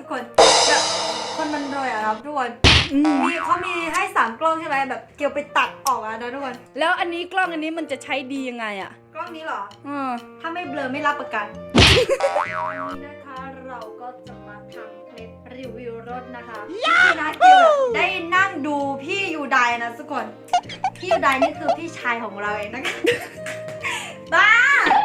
ทุกคนแบบคนมันรวยอะครับทุกคนอืมมีเขามีให้สามกล้องใช่ไหมแบบเกี่ยวไปตัดออกอะนะทุกคนแล้วอันนี้กล้องอันนี้มันจะใช้ดียังไงอะกล้องนี้เหรออืมถ้าไม่เบลอไม่รับประกันวันนี้นะคะเราก็จะมาทำคลิปรีวิวรถนะคะพี่นาเกียวได้นั่งดูพี่ยูไดนะทุกคนพี่ยูไดนี่คือพี่ชายของเราเองนะคะบ้า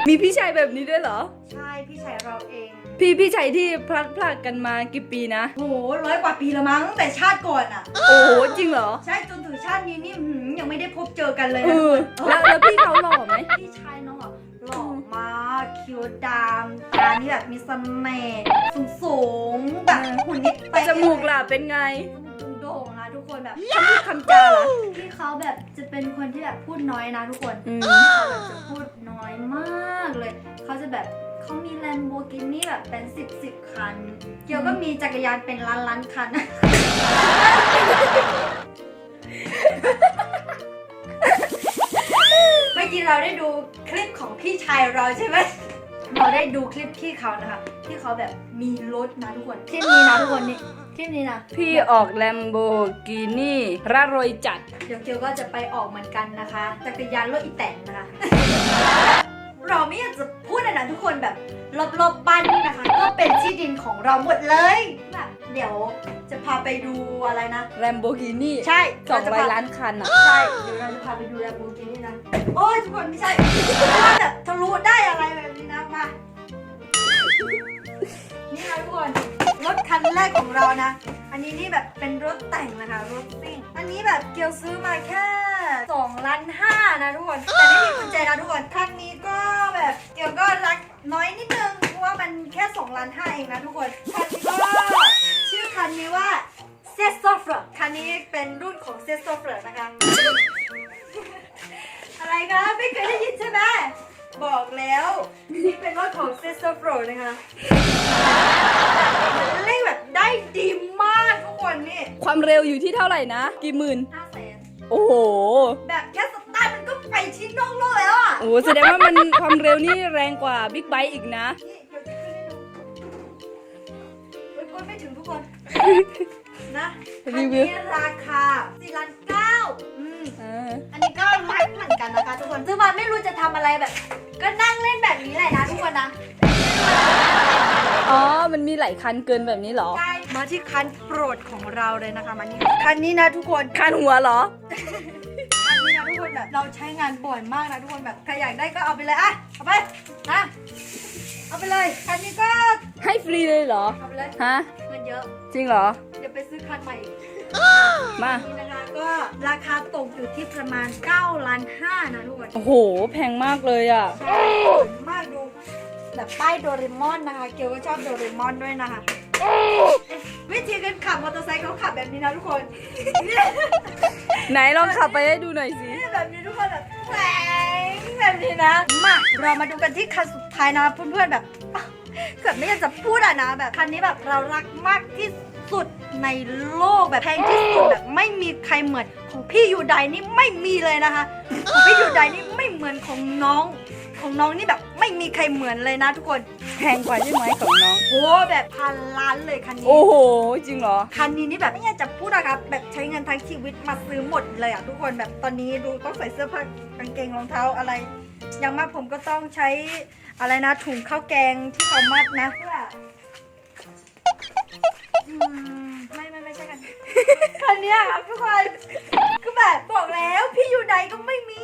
มีพี่ชายแบบนี้ด้วยเหรอ ใช่พี่ชายเราเอง พี่พี่ชายที่พลัดพรากกันมากี่ปีนะ โหร้อยกว่าปีแล้วมั้งตั้งแต่ชาติก่อนอะ โอ้โหจริงเหรอใช่จนถึงชาตินี้นี่หืมยังไม่ได้พบเจอกันเลยเอนะอแล้วแล้วพี่เขาหล่อไหมพี่ชายน้องอะหล่อมากคิ้วดำตานี่แบบมีเสน่ห์สูงสูงๆแบบหุ่นนิดเป๊ะจมูกล่ะเป็นไงจ คนแบบคำพูดคำจาล่ะพี่เขาแบบจะเป็นคนที่แบบพูดน้อยนะทุกคนอืม เขาแบบจะพูดน้อยมากเลย เขาจะแบบเขามีแลมโบกินี่แบบเป็นสิบสิบคัน เกียวก็มีจักรยานเป็นล้านล้านคัน เมื่อกี้เราได้ดูคลิปของพี่ชายเราใช่ไหม เราได้ดูคลิปพี่เขานะคะ ที่เขาแบบมีรถนะทุกคนคลิปนี้นะทุกคนนี่ คลิปนี้นะพี่ออกแลมโบกินี่ร่ารวยจัด เดี๋ยวเกียวก็จะไปออกเหมือนกันนะคะจักรยานรถอีแตนนะคะ เราไม่อยากจะพูดอะนะทุกคนแบบรอบๆบ้านนี่นะคะ ก็เป็นที่ดินของเราหมดเลยแบบเดี๋ยวจะพาไปดูอะไรนะแลมโบกินี่ใช่สองเรจะร้อยพล้านคันอะใช่เดี๋ยวเราจะพาไปดูแลมโบกินี่นะโอ้ยทุกคนไม่ใช่ว่าแบบทะลุได้อะไรแบบนี้นะม แรกของเรานะ อันนี้นี่แบบเป็นรถแต่งนะคะรถซิ่ง อันนี้แบบเกียวซื้อมาแค่2ล้านห้านะทุกคน แต่ไม่มีกุญแจนะทุกคนคันนี้ก็แบบเกียวก็รักน้อยนิดนึงเพราะว่ามันแค่2ล้านห้าเองนะทุกคนคันนี้ก็ชื่อคันนี้ว่าเซสโซฟรคันนี้เป็นรุ่นของเซสโซฟรนะคะอะไรคะไม่เคยได้ยินใช่ไหมบอกแล้ว นี่เป็นรถของเซสโซฟรนะคะมันเร่งแบบได้ดีมากทุกคนนี่ ความ เร็วอยู่ที่เท่าไหร่นะ กี่หมื่น ห้าแสนโอ้โห แบบแค่สตาร์ทมันก็ไปชิ้นนอกโลกแล้วอะ โอ้โหแสดงว่ามันความเร็วนี่แรงกว่าบิ๊กไบค์อีกนะ นี่เดี๋ยวจะขึ้นให้ดูเฮ้ยกดไม่ถึงทุกคน นะคันรีวิว นี้ราคา4ล้านเก้าอืมเอออันนี้ก็รักเหมือนกันนะคะ ทุกคน ซื้อมาไม่รู้จะทำอะไรแบบ ก็นั่งเล่นแบบนี้แหละนะทุกคนนะ อ๋อ มันมีหลายคันเกินแบบนี้เหรอใช่มาที่คันโปรดของเราเลยนะคะมานี่คันนี้นะทุกคนคันหัวเหรอ คันนี้นะทุกคนแบบเราใช้งานบ่อยมากนะทุกคนแบบใครอยากได้ก็เอาไปเลยอะเอาไปนะเอาไปเลยคันนี้ก็ให้ฟรีเลยเหรอ เอาไปเลยฮะ เงินเยอะ จริงเหรอ เดี๋ยวไปซื้อคันใหม่อีกมานี่นะคะก็ราคาตกอยู่ที่ประมาณ9ล้าน5นะทุกคนโอ้โห แพงมากเลยอะใช่มากดู แบบป้ายโดเรมอนนะคะ เกียวก็ชอบโดเรมอนด้วยนะคะเอ๊ะวิธีการขับมอเตอร์ไซค์เขาขับแบบนี้นะทุกคนไหนลองขับไปให้ดูหน่อยสินี่แบบนี้ทุกคนแบบแหวงแบบนี้นะ มาเรามาดูกันที่คันสุดท้ายนะเพื่อนๆแบบเกือบไม่อยากจะพูดอะนะแบบคันนี้แบบเรารักมากที่สุดในโลกแบบแพงที่สุดแบบไม่มีใครเหมือนของพี่ยูไดนี่ไม่มีเลยนะคะของพี่ยูไดนี่ไม่เหมือนของน้อง ของน้องนี่แบบไม่มีใครเหมือนเลยนะทุกคนแพงกว่าใช่ไหมของน้อง โหแบบพันล้านเลยคันนี้ โอ้โห จริงเหรอ คันนี้นี่แบบไม่อยากจะพูดอะครับแบบใช้เงินทั้งชีวิตมาซื้อหมดเลยอะทุกคนแบบตอนนี้ดูต้องใส่เสื้อผ้ากางเกงรองเท้าอะไร อย่างมากผมก็ต้องใช้อะไรนะถุงข้าวแกงที่เขามัดนะเพื่ออืมไม่ไม่ไม่ใช่กัน คันเนี้ยครับทุกคน ก็แบบบอกแล้วพี่อยู่ใดก็ไม่มี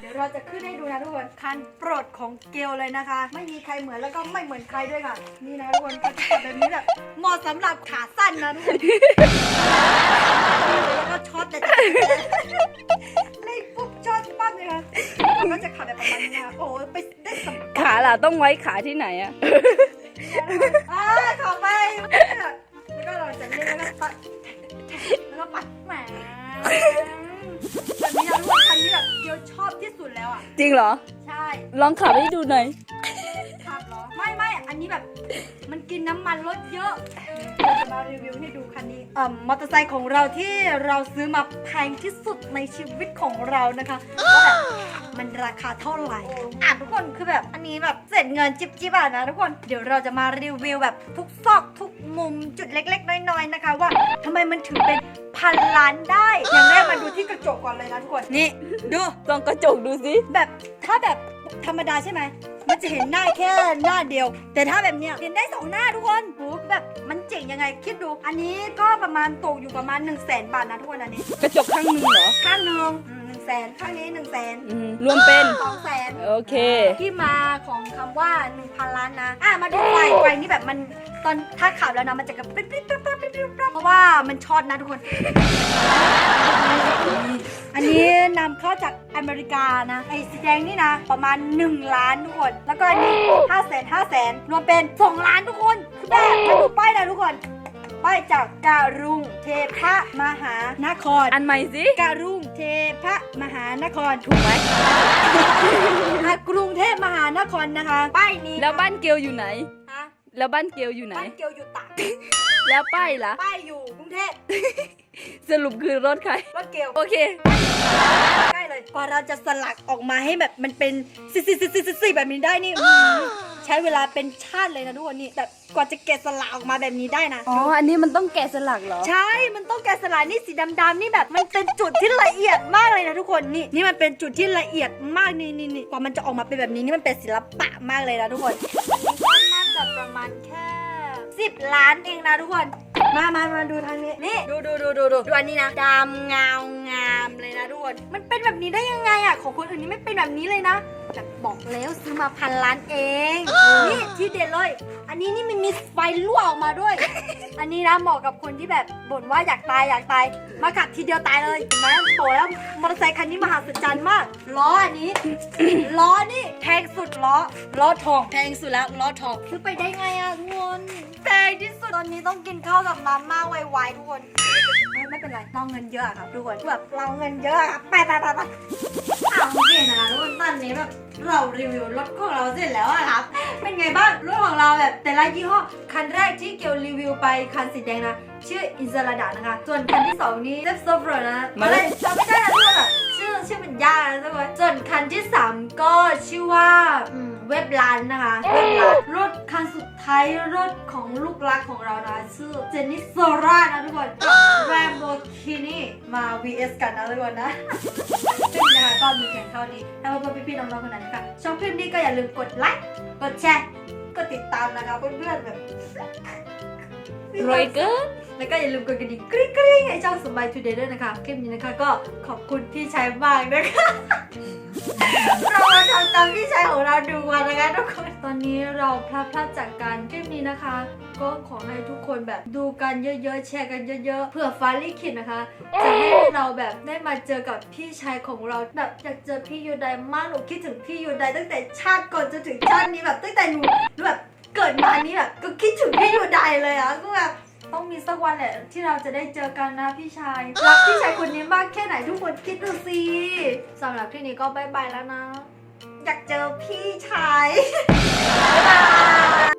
เดี๋ยวเราจะขึ้นให้ดูนะทุกคนคันโปรดของเกลเลยนะคะ ไม่มีใครเหมือนแล้วก็ไม่เหมือนใครด้วยค่ะ นี่นะทุกคนก็จะแบบนี้แบบเหมาะสำหรับขาสั้นนะทุกคนแล้วก็ช็อตแต่เล่นปุ๊บช็อตปั๊บเลยค่ะแล้วก็จะขับแบบประมาณนี้นะคะโอ้ยไปได้สม ขาล่ะต้องไว้ขาที่ไหนอะ อ่า ริงเหรอ ใช่ลองขับให้ดูหน่อย ขับเหรอ ไม่ไม่อันนี้แบบ มันกินน้ำำมันลดเยอะเราจะมารีวิวให้ดูคันนี้เอ่อมอเตอร์ไซค์ของเราที่เราซื้อมาแพงที่สุดในชีวิตของเรานะคะว่าแบบมันราคาเท่าไหร่อะทุกคนคือแบบอันนี้แบบเสร็จเงินจิบจิบอะนะทุกคนเดี๋ยวเราจะมารีวิวแบบทุกซอกทุกมุมจุดเล็ก ๆ น้อยๆนะคะ ว่าทำ ไมมันถึงเป็นพันล้านได้ อย่างแรกมาดูที่กระจกก่อนเลยนะทุกคน นี่ ดู ลองกระจกดูสิแบบถ้าแบบธรรมดาใช่ไหม มันจะเห็นหน้าแค่หน้าเดียว แต่ถ้าแบบเนี้ยเห็นได้สองหน้าทุกคนโหแบบมันเจ๋งยังไงคิดดู อันนี้ก็ประมาณตกอยู่ประมาณ1นึ่งแสนบาทนะทุกคนอันนี้ กระจกข้างหนึงเหรอ ข้างหนึ่งห นึ่งแสนข้างนี้1นึ่งแสนอืมรวมเป็นสองแสนโอเค ที่มาของคำว่า 1,000 ล้านนะ อะมาดูไฟไฟนี่แบบมันตอนถ้าขับแล้วนะมันจะกระปิ๊บปิ๊บปิ๊บปิ๊บปิ๊บปิ๊บปิ๊บเพราะว่ามันช็อตนะทุกคน อันนี้นำเข้าจากอเมริกานะ ไอ้สีแดงนี่นะ ประมาณ 1 ล้านทุกคน แล้วก็อันนี้5แสน5แสนรวมเป็น 2 ล้านทุกคนคือแบบมาดูป้ายนะทุกคน ป้ายจากการุงเทพมหานคร อันใหม่สิการุงเทพมหานครถูกไหมอะกรุงเทพมหานครนะคะป้ายนี้แล้วบ้านเกลอยู่ไหน ฮะแล้วบ้านเกลอยู่ไหน บ้านเกียวอยู่ตากแล้วป้ายล่ะป้ายอยู่กรุงเทพ สรุปคือรถใคร รถเกียวโอเค ใกล้เลยกว่าเราจะสลักออกมาให้แบบมันเป็นสิสิสิสิสิสิแบบนี้ได้นี่อื้อหือใช้เวลาเป็นชาติเลยนะทุกคนนี่แบบกว่าจะแกะสลักออกมาแบบนี้ได้นะ อ๋อ อันนี้มันต้องแกะสลักเหรอ ใช่ มันต้องแกะสลักนี่สีดำๆนี่แบบมันเป็นจุดที่ละเอียดมากเลยนะทุกคนนี่ นี่มันเป็นจุดที่ละเอียดมากนี่นี่นี่กว่ามันจะออกมาเป็นแบบนี้นี่มันเป็นศิลปะมากเลยนะทุกคน น่าจะประมาณแค่ สิบล้านเองนะทุกคน มามามาดูทางนี้ นี่ดูดูดูดูดูดูอันนี้นะดำเงางามเลยนะทุกคน มันเป็นแบบนี้ได้ยังไงอะของคนอื่นนี่ไม่เป็นแบบนี้เลยนะแบบบอกแล้วซื้อมาพันล้านเอง นี่ที่เด็ดเลย อันนี้นี่มันมีไฟรั่วออกมาด้วย อันนี้นะเหมาะกับคนที่แบบบ่นว่าอยากตายอยากตาย มาขับทีเดียวตายเลยเห็นไหมโตแล้วมอเตอร์ไซค์คันนี้มหัศจรรย์มาก ล้ออันนี้ ล้อนี่แพงสุดล้อ ล้อทองแพงสุดแล้วล้อทองซื้อไปได้ไงอะทุกคนแพง ที่สุดตอนนี้ต้องกินข้าวกับมาม่าไวๆทุกคนไม่ไม่เป็นไรเราเงินเยอะอะครับทุกคนแบบเราเงินเยอะอะครับไปไปไปไปเอาโอเคนะคะทุกคนตอนนี้แบบเรารีวิวรถของเราเสร็จแล้วอะครับ เป็นไงบ้างรถของเราแบบแต่ละยี่ห้อคันแรกที่เกียวรีวิวไปคันสีแดงนะชื่ออินซาลาดานะคะ ส่วนคันที่สองนี้เซฟโซฟรนะมาเลยจำไม่ได้นะทุกคนอะชื่อชื่อมันยากนะทุกคนส่วนคันที่สามก็ชื่อว่าอืม เว็บร้านนะคะเว็บร้านรถคันสุดท้ายรถของลูกรักของเรานะชื่อเจนนิสโซรานะทุกคนกับแรมโบกินีมา vs กันนะทุกคนนะซึ่งนะคะก็มีเพียงเท่านี้ถ้าเพื่อนๆพี่ๆน้องๆคนไหนนะคะชอบคลิปนี้ก็อย่าลืมกดไลค์กดแชร์กดติดตามนะคะเพื่อนๆแบบรวยเกิน แล้วก็อย่าลืมกดกระดิ่งกริ๊งกริ๊งให้ช่องสมัยทูเดย์ด้วยนะคะ คลิปนี้นะคะก็ขอบคุณพี่ชายมากนะคะ เรามาทำตามพี่ชายของเราดูมานนะคะทุกคน ตอนนี้เราพลาดพลาดจากการคลิปนี้นะคะ ก็ขอให้ทุกคนแบบดูกันเยอะๆ แชร์กันเยอะๆ เผื่อฟ้าลิขิตนะคะจะให้เราแบบได้มาเจอกับพี่ชายของเราแบบอยากเจอพี่ยูไดมากหนูคิดถึงพี่ยูไดตั้งแต่ชาติก่อนจนถึงชาตินี้แบบตั้งแต่หนูแบบเกิดมานี้แบบก็คิดถึงพี่ยูไดเลยอะก็แบบ ต้องมีสักวันแหละที่เราจะได้เจอกันนะพี่ชาย รักพี่ชายคนนี้มากแค่ไหนทุกคนคิดดูสิสำหรับที่นี้ก็บายบายแล้วนะ อยากเจอพี่ชาย บ๊ายบาย